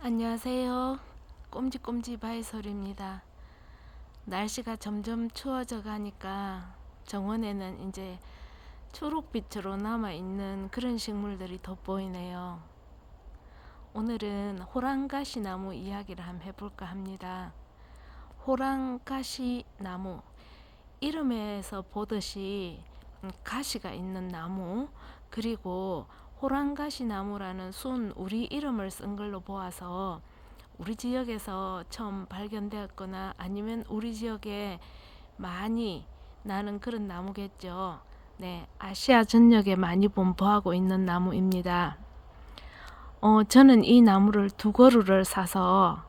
안녕하세요. 꼼지꼼지 바이솔입니다. 날씨가 점점 추워져 가니까 정원에는 이제 초록빛으로 남아 있는 그런 식물들이 돋보이네요. 오늘은 호랑가시 나무 이야기를 한번 해볼까 합니다. 호랑가시 나무 이름에서 보듯이 음, 가시가 있는 나무 그리고 호랑가시 나무라는 순 우리 이름을 쓴 걸로 보아서 우리 지역에서 처음 발견되었거나 아니면 우리 지역에 많이 나는 그런 나무겠죠. 네, 아시아 전역에 많이 분포하고 있는 나무입니다. 어, 저는 이 나무를 두 그루를 사서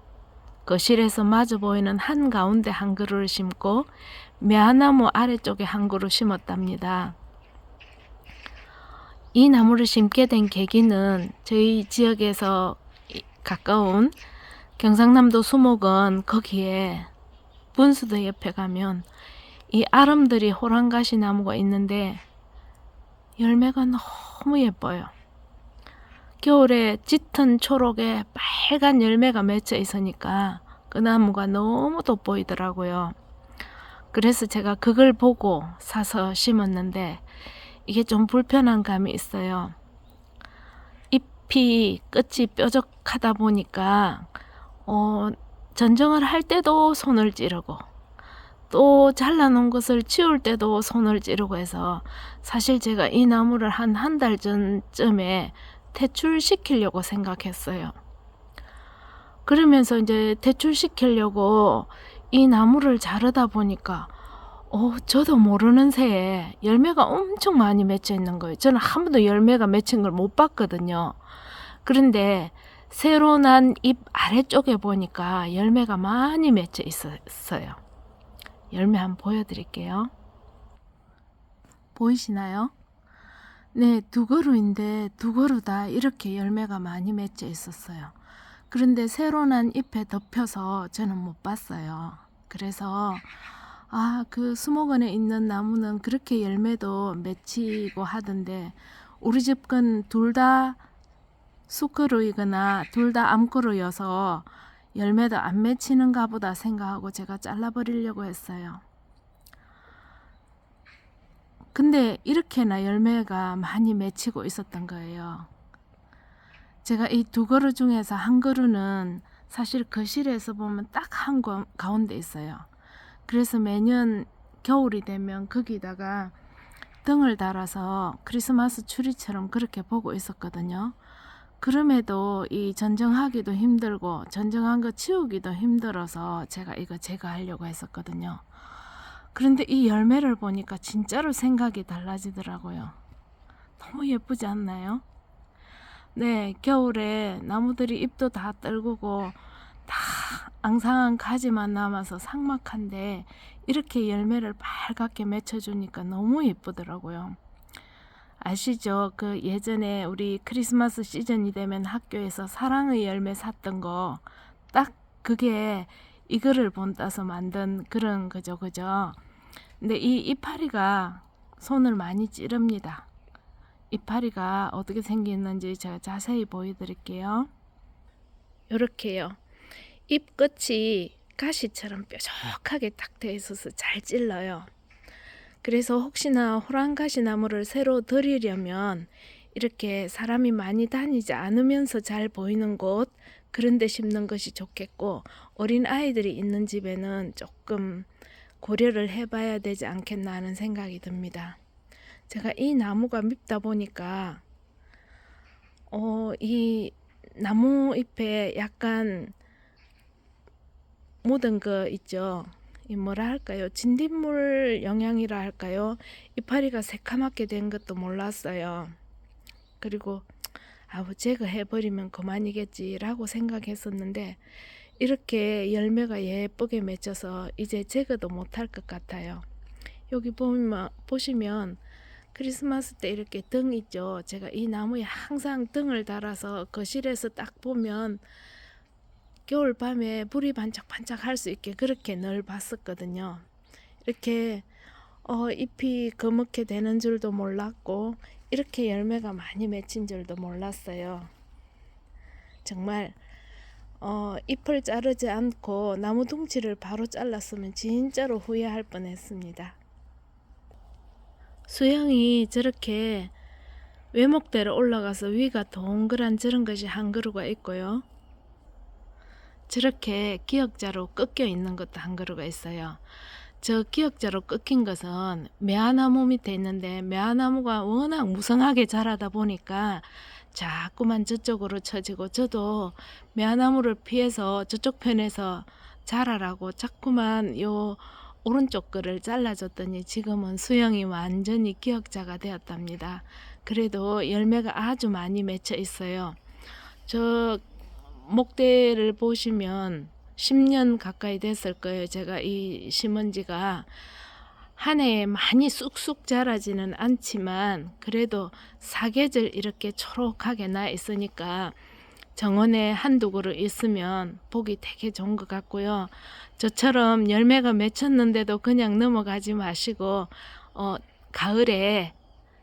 거실에서 마주 보이는 한 가운데 한 그루를 심고 매화나무 아래쪽에 한 그루 심었답니다. 이 나무를 심게 된 계기는 저희 지역에서 이- 가까운 경상남도 수목은 거기에 분수대 옆에 가면 이 아름드리 호랑가시 나무가 있는데 열매가 너무 예뻐요. 겨울에 짙은 초록에 빨간 열매가 맺혀 있으니까 그 나무가 너무 돋보이더라고요. 그래서 제가 그걸 보고 사서 심었는데 이게 좀 불편한 감이 있어요. 잎이 끝이 뾰족하다 보니까 어, 전정을 할 때도 손을 찌르고 또 잘라놓은 것을 치울 때도 손을 찌르고 해서 사실 제가 이 나무를 한 한 달 전쯤에 퇴출시키려고 생각했어요. 그러면서 이제 퇴출시키려고 이 나무를 자르다 보니까 어, 저도 모르는 새에 열매가 엄청 많이 맺혀 있는 거예요. 저는 한 번도 열매가 맺힌 걸 못 봤거든요. 그런데 새로 난 잎 아래쪽에 보니까 열매가 많이 맺혀 있었어요. 열매 한번 보여드릴게요. 보이시나요? 네, 두 그루인데 두 그루 다 이렇게 열매가 많이 맺혀 있었어요. 그런데 새로 난 잎에 덮여서 저는 못 봤어요. 그래서 아, 그 수목원에 있는 나무는 그렇게 열매도 맺히고 하던데 우리 집 건 둘다 쑥그루이거나 둘 다 암그루여서 열매도 안 맺히는가 보다 생각하고 제가 잘라버리려고 했어요. 근데 이렇게나 열매가 많이 맺히고 있었던 거예요. 제가 이 두 그루 중에서 한 그루는 사실 거실에서 보면 딱 한 가운데 있어요. 그래서 매년 겨울이 되면 거기다가 등을 달아서 크리스마스 추리처럼 그렇게 보고 있었거든요. 그럼에도 이 전정하기도 힘들고 전정한 거 치우기도 힘들어서 제가 이거 제거하려고 했었거든요. 그런데 이 열매를 보니까 진짜로 생각이 달라지더라고요. 너무 예쁘지 않나요? 네, 겨울에 나무들이 잎도 다 떨구고 다 앙상한 가지만 남아서 삭막한데 이렇게 열매를 빨갛게 맺혀주니까 너무 예쁘더라고요. 아시죠? 그 예전에 우리 크리스마스 시즌이 되면 학교에서 사랑의 열매 샀던 거 딱 그게 이거를 본따서 만든 그런 거죠, 그죠? 근데 이 이파리가 손을 많이 찌릅니다. 이파리가 어떻게 생겼는지 제가 자세히 보여드릴게요. 이렇게요. 잎 끝이 가시처럼 뾰족하게 딱돼 있어서 잘 찔러요. 그래서 혹시나 호랑가시 나무를 새로 들이려면 이렇게 사람이 많이 다니지 않으면서 잘 보이는 곳 그런 데 심는 것이 좋겠고 어린 아이들이 있는 집에는 조금 고려를 해봐야 되지 않겠나 하는 생각이 듭니다. 제가 이 나무가 밉다 보니까 어, 이 나무 잎에 약간 묻은 거 있죠. 이 뭐라 할까요? 진딧물 영양이라 할까요? 이파리가 새카맣게 된 것도 몰랐어요. 그리고 아우 제거해버리면 그만이겠지라고 생각했었는데 이렇게 열매가 예쁘게 맺혀서 이제 제거도 못할 것 같아요. 여기 보면 보시면 크리스마스 때 이렇게 등 있죠. 제가 이 나무에 항상 등을 달아서 거실에서 딱 보면 겨울 밤에 불이 반짝반짝 할 수 있게 그렇게 늘 봤었거든요. 이렇게 어, 잎이 거먹게 되는 줄도 몰랐고 이렇게 열매가 많이 맺힌 줄도 몰랐어요. 정말 어, 잎을 자르지 않고 나무 둥치를 바로 잘랐으면 진짜로 후회할 뻔했습니다. 수영이 저렇게 외목대로 올라가서 위가 동그란 저런 것이 한 그루가 있고요. 저렇게 기역자로 꺾여 있는 것도 한 그루가 있어요. 저 기역자로 꺾인 것은 매화나무 밑에 있는데 매화나무가 워낙 무성하게 자라다 보니까 자꾸만 저쪽으로 처지고 저도 매화나무를 피해서 저쪽 편에서 자라라고 자꾸만 요 오른쪽 거를 잘라줬더니 지금은 수영이 완전히 기역자가 되었답니다. 그래도 열매가 아주 많이 맺혀 있어요. 저 목대를 보시면 10년 가까이 됐을 거예요. 제가 이 심은 지가 한 해에 많이 쑥쑥 자라지는 않지만 그래도 사계절 이렇게 초록하게 나 있으니까 정원에 한두 그루 있으면 보기 되게 좋은 것 같고요. 저처럼 열매가 맺혔는데도 그냥 넘어가지 마시고 어, 가을에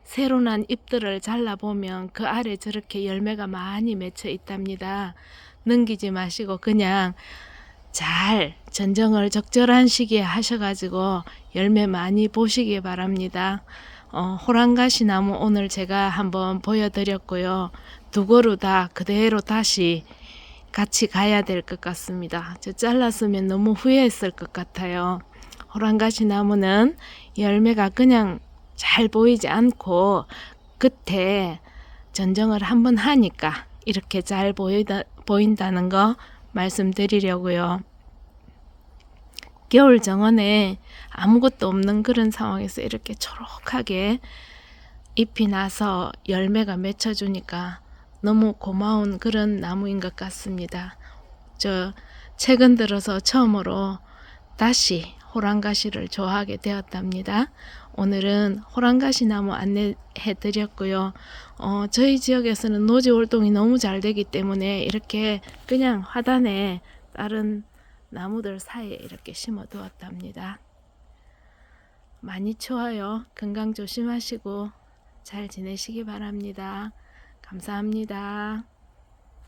새로 난 잎들을 잘라보면 그 아래 저렇게 열매가 많이 맺혀 있답니다. 넘기지 마시고 그냥 잘 전정을 적절한 시기에 하셔가지고 열매 많이 보시기 바랍니다. 어, 호랑가시 나무 오늘 제가 한번 보여드렸고요. 두 그루 다 그대로 다시 같이 가야 될 것 같습니다. 저 잘랐으면 너무 후회했을 것 같아요. 호랑가시 나무는 열매가 그냥 잘 보이지 않고 끝에 전정을 한번 하니까 이렇게 잘 보이다, 보인다는 거 말씀드리려고요. 겨울 정원에 아무것도 없는 그런 상황에서 이렇게 초록하게 잎이 나서 열매가 맺혀주니까 너무 고마운 그런 나무인 것 같습니다. 저 최근 들어서 처음으로 다시 호랑가시를 좋아하게 되었답니다. 오늘은 호랑가시 나무 안내해 드렸고요. 어, 저희 지역에서는 노지 활동이 너무 잘 되기 때문에 이렇게 그냥 화단에 다른 나무들 사이에 이렇게 심어 두었답니다. 많이 추워요. 건강 조심하시고 잘 지내시기 바랍니다. 감사합니다.